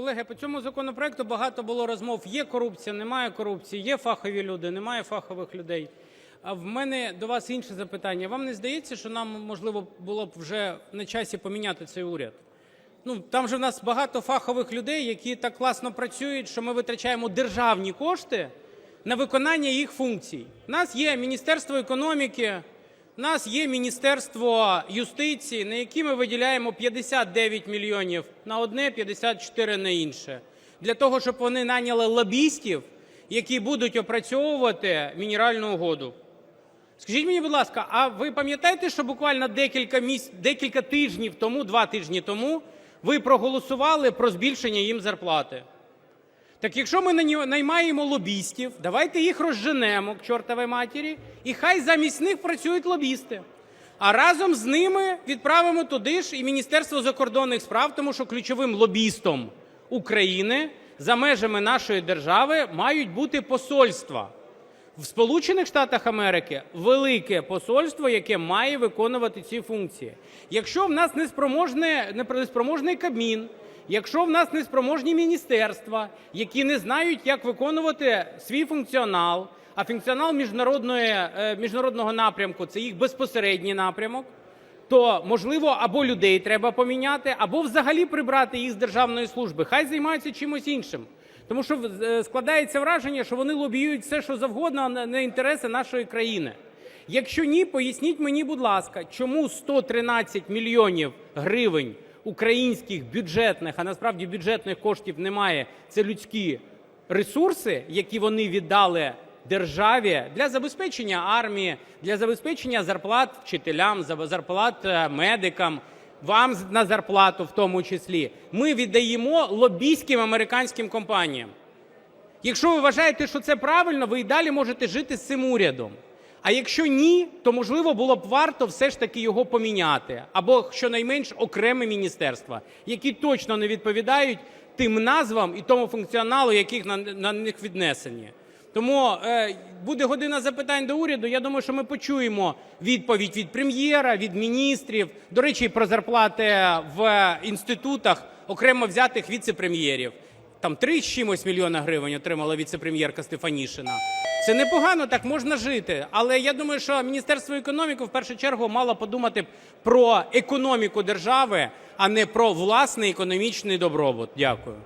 Колеги, по цьому законопроекту багато було розмов. Є корупція, немає корупції, є фахові люди, немає фахових людей. А в мене до вас інше запитання. Вам не здається, що нам, можливо, було б вже на часі поміняти цей уряд? Ну, там же в нас багато фахових людей, які так класно працюють, що ми витрачаємо державні кошти на виконання їх функцій. У нас є Міністерство економіки, нас є Міністерство юстиції, на які ми виділяємо 59 мільйонів на одне, 54 на інше. Для того, щоб вони наняли лобістів, які будуть опрацьовувати мінеральну угоду. Скажіть мені, будь ласка, а ви пам'ятаєте, що буквально декілька міс... декілька тижнів тому, два тижні тому, ви проголосували про збільшення їм зарплати? Так якщо ми наймаємо лобістів, давайте їх розженемо к чортовій матері, і хай замість них працюють лобісти. А разом з ними відправимо туди ж і Міністерство закордонних справ, тому що ключовим лобістом України за межами нашої держави мають бути посольства. В Сполучених Штатах Америки велике посольство, яке має виконувати ці функції. Якщо в нас неспроможний Кабмін, якщо в нас неспроможні міністерства, які не знають, як виконувати свій функціонал, а функціонал міжнародної, е, міжнародного напрямку це їх безпосередній напрямок, то можливо або людей треба поміняти, або взагалі прибрати їх з державної служби. Хай займаються чимось іншим. Тому що е, складається враження, що вони лобіюють все, що завгодно, а не інтереси нашої країни. Якщо ні, поясніть мені, будь ласка, чому 113 мільйонів гривень українських бюджетних, а насправді бюджетних коштів немає, це людські ресурси, які вони віддали державі для забезпечення армії, для забезпечення зарплат вчителям, за- зарплат е, медикам, вам на зарплату в тому числі. Ми віддаємо лобійським американським компаніям. Якщо ви вважаєте, що це правильно, ви і далі можете жити з цим урядом. А якщо ні, то можливо було б варто все ж таки його поміняти, або щонайменш окреме міністерства, які точно не відповідають тим назвам і тому функціоналу, яких на, на них віднесені. Тому е, буде година запитань до уряду. Я думаю, що ми почуємо відповідь від прем'єра, від міністрів. До речі, про зарплати в інститутах окремо взятих віце-прем'єрів. Там три з чимось мільйона гривень отримала віце-прем'єрка Стефанішина. Це непогано, так можна жити. Але я думаю, що Міністерство економіки в першу чергу мало подумати про економіку держави, а не про власний економічний добробут. Дякую.